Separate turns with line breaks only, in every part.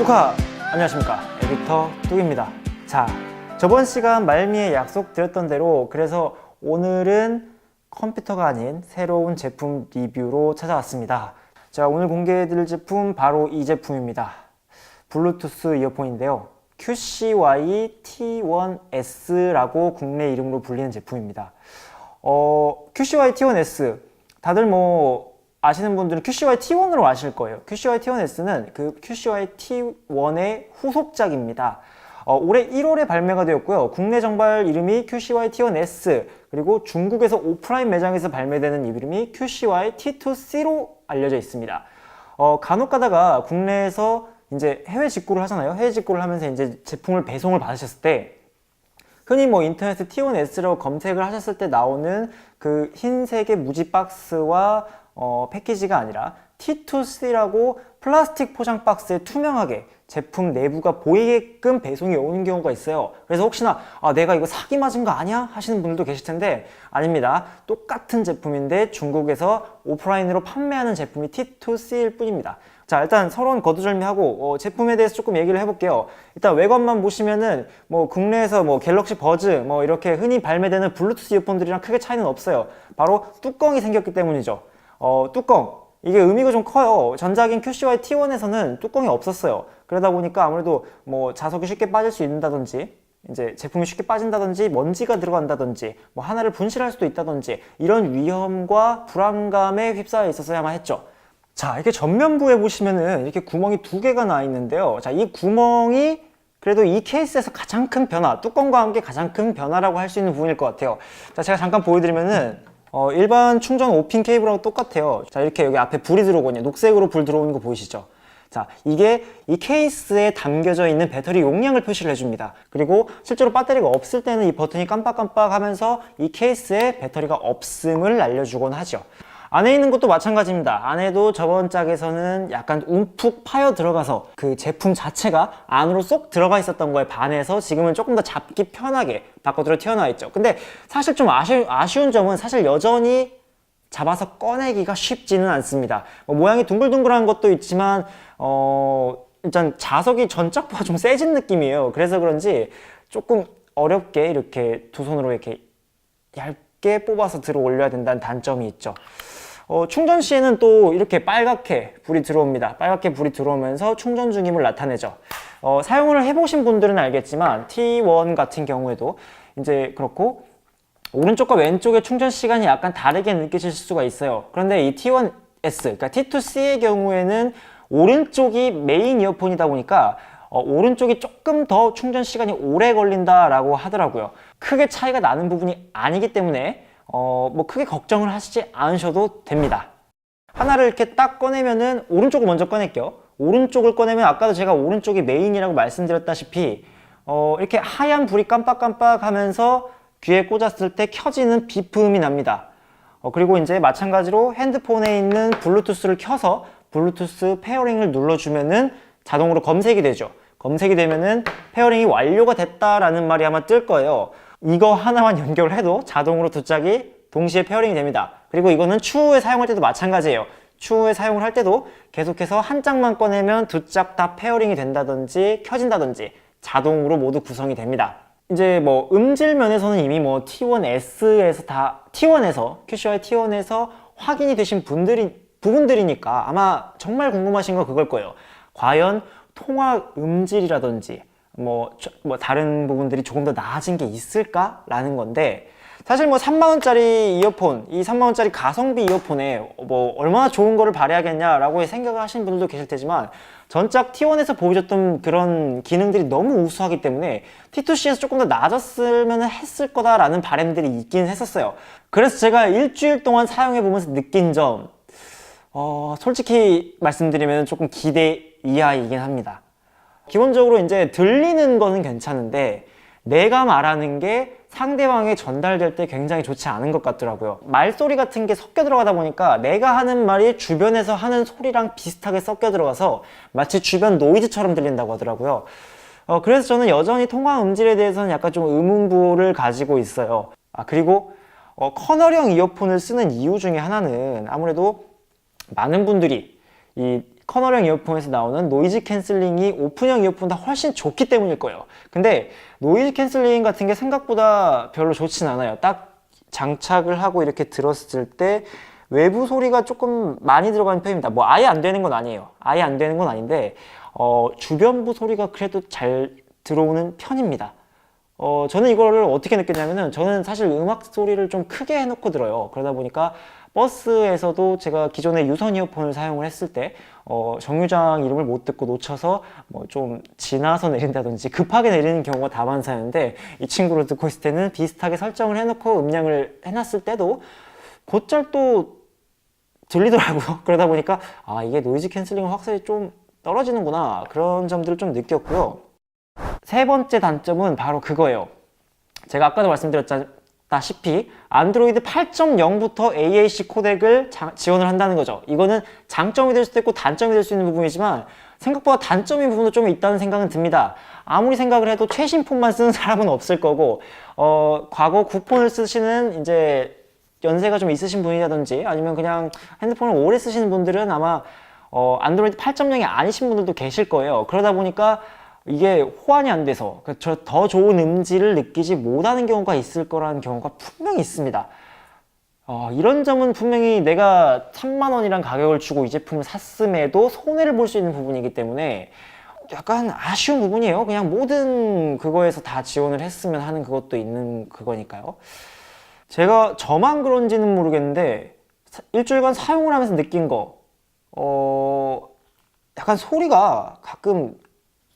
뚜카. 안녕하십니까. 에디터 뚝입니다. 자 저번 시간 말미에 약속드렸던 대로 그래서 오늘은 컴퓨터가 아닌 새로운 제품 리뷰로 찾아왔습니다. 자 오늘 공개해드릴 제품 바로 이 제품입니다. 블루투스 이어폰인데요. QCY T1S라고 국내 이름으로 불리는 제품입니다. 어, QCY T1S 다들 뭐 아시는 분들은 QCY T1으로 아실 거예요. QCY T1S는 그 QCY T1의 후속작입니다. 어, 올해 1월에 발매가 되었고요. 국내 정발 이름이 QCY T1S 그리고 중국에서 오프라인 매장에서 발매되는 이름이 QCY T2C로 알려져 있습니다. 어, 간혹 가다가 국내에서 이제 해외 직구를 하잖아요. 해외 직구를 하면서 이제 제품을 배송을 받으셨을 때 흔히 뭐 인터넷에 T1S라고 검색을 하셨을 때 나오는 그 흰색의 무지 박스와 어, 패키지가 아니라 T2C라고 플라스틱 포장 박스에 투명하게 제품 내부가 보이게끔 배송이 오는 경우가 있어요. 그래서 혹시나 아, 내가 이거 사기 맞은 거 아니야? 하시는 분들도 계실 텐데 아닙니다. 똑같은 제품인데 중국에서 오프라인으로 판매하는 제품이 T2C일 뿐입니다. 자 일단 서론 거두절미하고 어, 제품에 대해서 조금 얘기를 해볼게요. 일단 외관만 보시면은 뭐 국내에서 뭐 갤럭시 버즈 뭐 이렇게 흔히 발매되는 블루투스 이어폰들이랑 크게 차이는 없어요. 바로 뚜껑이 생겼기 때문이죠. 어, 뚜껑 이게 의미가 좀 커요. 전작인 QCY T1에서는 뚜껑이 없었어요. 그러다 보니까 아무래도 뭐 자석이 쉽게 빠질 수 있다든지 이제 제품이 쉽게 빠진다든지 먼지가 들어간다든지 뭐 하나를 분실할 수도 있다든지 이런 위험과 불안감에 휩싸여 있었어야만 했죠. 자, 이렇게 전면부에 보시면은 이렇게 구멍이 두 개가 나 있는데요. 자, 이 구멍이 그래도 이 케이스에서 가장 큰 변화, 뚜껑과 함께 가장 큰 변화라고 할 수 있는 부분일 것 같아요. 자, 제가 잠깐 보여드리면은 어, 일반 충전 5핀 케이블하고 똑같아요. 자, 이렇게 여기 앞에 불이 들어오거든요. 녹색으로 불 들어오는 거 보이시죠? 자, 이게 이 케이스에 담겨져 있는 배터리 용량을 표시를 해줍니다. 그리고 실제로 배터리가 없을 때는 이 버튼이 깜빡깜빡 하면서 이 케이스에 배터리가 없음을 알려주곤 하죠. 안에 있는 것도 마찬가지입니다. 안에도 저번 짝에서는 약간 움푹 파여 들어가서 그 제품 자체가 안으로 쏙 들어가 있었던 거에 반해서 지금은 조금 더 잡기 편하게 바깥으로 튀어나와 있죠. 근데 사실 좀 아쉬, 아쉬운 점은 사실 여전히 잡아서 꺼내기가 쉽지는 않습니다. 뭐 모양이 둥글둥글한 것도 있지만 어 일단 자석이 전작보다 좀 세진 느낌이에요. 그래서 그런지 조금 어렵게 이렇게 두 손으로 이렇게 얇 게 뽑아서 들어 올려야 된다는 단점이 있죠. 어, 충전 시에는 또 이렇게 빨갛게 불이 들어옵니다. 빨갛게 불이 들어오면서 충전 중임을 나타내죠. 어, 사용을 해보신 분들은 알겠지만 T1 같은 경우에도 이제 그렇고 오른쪽과 왼쪽의 충전 시간이 약간 다르게 느껴질 수가 있어요. 그런데 이 T1S, 그러니까 T2C의 경우에는 오른쪽이 메인 이어폰이다 보니까 어, 오른쪽이 조금 더 충전 시간이 오래 걸린다라고 하더라고요. 크게 차이가 나는 부분이 아니기 때문에 어, 뭐 크게 걱정을 하시지 않으셔도 됩니다. 하나를 이렇게 딱 꺼내면은 오른쪽을 먼저 꺼낼게요. 오른쪽을 꺼내면 아까도 제가 오른쪽이 메인이라고 말씀드렸다시피 어, 이렇게 하얀 불이 깜빡깜빡 하면서 귀에 꽂았을 때 켜지는 비품이 납니다. 어, 그리고 이제 마찬가지로 핸드폰에 있는 블루투스를 켜서 블루투스 페어링을 눌러주면은 자동으로 검색이 되죠. 검색이 되면은 페어링이 완료가 됐다라는 말이 아마 뜰 거예요. 이거 하나만 연결을 해도 자동으로 두 짝이 동시에 페어링이 됩니다. 그리고 이거는 추후에 사용할 때도 마찬가지예요. 추후에 사용을 할 때도 계속해서 한 짝만 꺼내면 두 짝 다 페어링이 된다든지 켜진다든지 자동으로 모두 구성이 됩니다. 이제 뭐 음질 면에서는 이미 뭐 T1S에서 다 T1에서 QCY T1에서 확인이 되신 분들이 부분들이니까 아마 정말 궁금하신 건 그걸 거예요. 과연 통화 음질이라든지 뭐, 저- 뭐 다른 부분들이 조금 더 나아진 게 있을까라는 건데 사실 뭐 3만원짜리 이어폰, 이 3만원짜리 가성비 이어폰에 뭐 얼마나 좋은 거를 발휘하겠냐라고 생각을 하시는 분들도 계실 테지만 전작 T1에서 보여줬던 그런 기능들이 너무 우수하기 때문에 T2C에서 조금 더 나아졌으면 했을 거다라는 바람들이 있긴 했었어요. 그래서 제가 일주일 동안 사용해 보면서 느낀 점, 어, 솔직히 말씀드리면 조금 기대 이하이긴 합니다. 기본적으로 이제 들리는 거는 괜찮은데 내가 말하는 게 상대방에 전달될 때 굉장히 좋지 않은 것 같더라고요. 말소리 같은 게 섞여 들어가다 보니까 내가 하는 말이 주변에서 하는 소리랑 비슷하게 섞여 들어가서 마치 주변 노이즈처럼 들린다고 하더라고요. 어, 그래서 저는 여전히 통화 음질에 대해서는 약간 좀 의문부를 가지고 있어요. 아, 그리고 어, 커널형 이어폰을 쓰는 이유 중에 하나는 아무래도 많은 분들이 이 커널형 이어폰에서 나오는 노이즈 캔슬링이 오픈형 이어폰보다 훨씬 좋기 때문일 거예요. 근데 노이즈 캔슬링 같은 게 생각보다 별로 좋진 않아요. 딱 장착을 하고 이렇게 들었을 때 외부 소리가 조금 많이 들어가는 편입니다. 뭐 아예 안 되는 건 아니에요. 아예 안 되는 건 아닌데 어, 주변부 소리가 그래도 잘 들어오는 편입니다. 어, 저는 이거를 어떻게 느꼈냐면은 저는 사실 음악 소리를 좀 크게 해놓고 들어요. 그러다 보니까 버스에서도 제가 기존에 유선 이어폰을 사용을 했을 때 어, 정류장 이름을 못 듣고 놓쳐서 뭐 좀 지나서 내린다든지 급하게 내리는 경우가 다반사였는데 이 친구를 듣고 있을 때는 비슷하게 설정을 해놓고 음량을 해놨을 때도 곧잘 또 들리더라고요. 그러다 보니까 아 이게 노이즈 캔슬링은 확실히 좀 떨어지는구나 그런 점들을 좀 느꼈고요. 세 번째 단점은 바로 그거예요. 제가 아까도 말씀드렸 다시피 안드로이드 8.0부터 AAC 코덱을 자- 지원을 한다는 거죠. 이거는 장점이 될 수도 있고 단점이 될 수 있는 부분이지만 생각보다 단점인 부분도 좀 있다는 생각은 듭니다. 아무리 생각을 해도 최신 폰만 쓰는 사람은 없을 거고 어, 과거 9폰을 쓰시는 이제 연세가 좀 있으신 분이라든지 아니면 그냥 핸드폰을 오래 쓰시는 분들은 아마 어, 안드로이드 8.0이 아니신 분들도 계실 거예요. 그러다 보니까 이게 호환이 안 돼서 그 저- 더 좋은 음질을 느끼지 못하는 경우가 있을 거라는 경우가 분명히 있습니다. 어, 이런 점은 분명히 내가 3만 원이란 가격을 주고 이 제품을 샀음에도 손해를 볼 수 있는 부분이기 때문에 약간 아쉬운 부분이에요. 그냥 모든 그거에서 다 지원을 했으면 하는 그것도 있는 그거니까요. 제가 저만 그런지는 모르겠는데 사- 일주일간 사용을 하면서 느낀 거, 어, 약간 소리가 가끔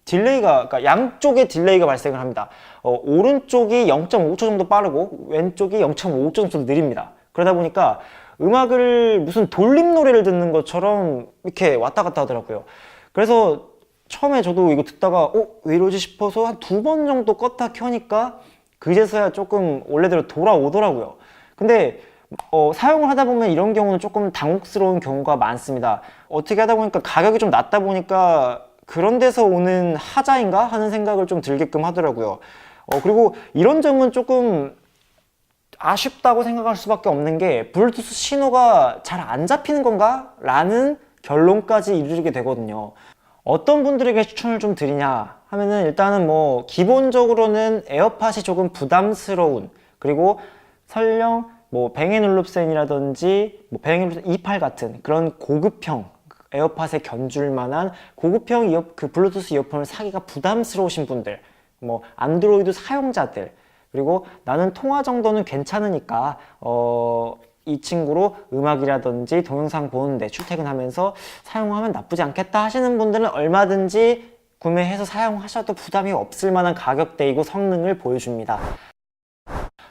딜레이가, 그러니까 양쪽에 딜레이가 발생을 합니다. 어, 오른쪽이 0.5초 정도 빠르고 왼쪽이 0.5초 정도 느립니다. 그러다 보니까 음악을 무슨 돌림 노래를 듣는 것처럼 이렇게 왔다 갔다 하더라고요. 그래서 처음에 저도 이거 듣다가 어? 왜 이러지 싶어서 한 두 번 정도 껐다 켜니까 그제서야 조금 원래대로 돌아오더라고요. 근데 어, 사용을 하다 보면 이런 경우는 조금 당혹스러운 경우가 많습니다. 어떻게 하다 보니까 가격이 좀 낮다 보니까 그런 데서 오는 하자인가 하는 생각을 좀 들게끔 하더라고요. 어, 그리고 이런 점은 조금 아쉽다고 생각할 수밖에 없는 게 블루투스 신호가 잘 안 잡히는 건가? 라는 결론까지 이르게 되거든요. 어떤 분들에게 추천을 좀 드리냐 하면은 일단은 뭐 기본적으로는 에어팟이 조금 부담스러운 그리고 설령 뭐 뱅앤올룹센이라든지 뭐 뱅앤올룹센 28 같은 그런 고급형 에어팟에 견줄 만한 고급형 이어 그 블루투스 이어폰을 사기가 부담스러우신 분들 뭐 안드로이드 사용자들 그리고 나는 통화 정도는 괜찮으니까 어, 이 친구로 음악이라든지 동영상 보는데 출퇴근하면서 사용하면 나쁘지 않겠다 하시는 분들은 얼마든지 구매해서 사용하셔도 부담이 없을 만한 가격대이고 성능을 보여줍니다.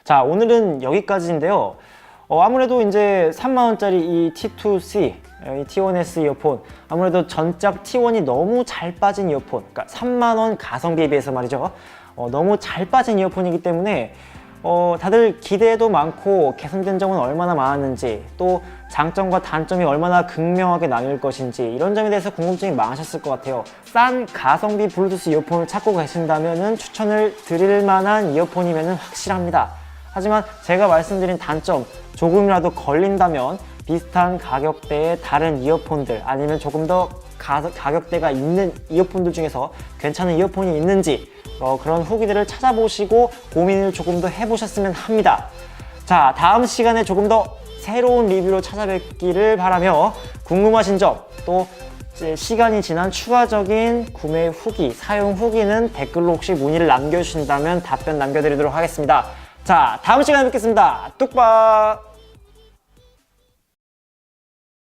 자, 오늘은 여기까지인데요. 어, 아무래도 이제 3만원짜리 이 T2C, 어, 이 T1S 이어폰, 아무래도 전작 T1이 너무 잘 빠진 이어폰, 그러니까 3만원 가성비에 비해서 말이죠. 어, 너무 잘 빠진 이어폰이기 때문에 어, 다들 기대도 많고 개선된 점은 얼마나 많았는지 또 장점과 단점이 얼마나 극명하게 나뉠 것인지 이런 점에 대해서 궁금증이 많으셨을 것 같아요. 싼 가성비 블루투스 이어폰을 찾고 계신다면 추천을 드릴 만한 이어폰이면 확실합니다. 하지만 제가 말씀드린 단점 조금이라도 걸린다면 비슷한 가격대의 다른 이어폰들 아니면 조금 더 가, 가격대가 있는 이어폰들 중에서 괜찮은 이어폰이 있는지 어, 그런 후기들을 찾아보시고 고민을 조금 더 해보셨으면 합니다. 자, 다음 시간에 조금 더 새로운 리뷰로 찾아뵙기를 바라며 궁금하신 점 또 시간이 지난 추가적인 구매 후기, 사용 후기는 댓글로 혹시 문의를 남겨주신다면 답변 남겨드리도록 하겠습니다. 자, 다음 시간에 뵙겠습니다. 뚝박!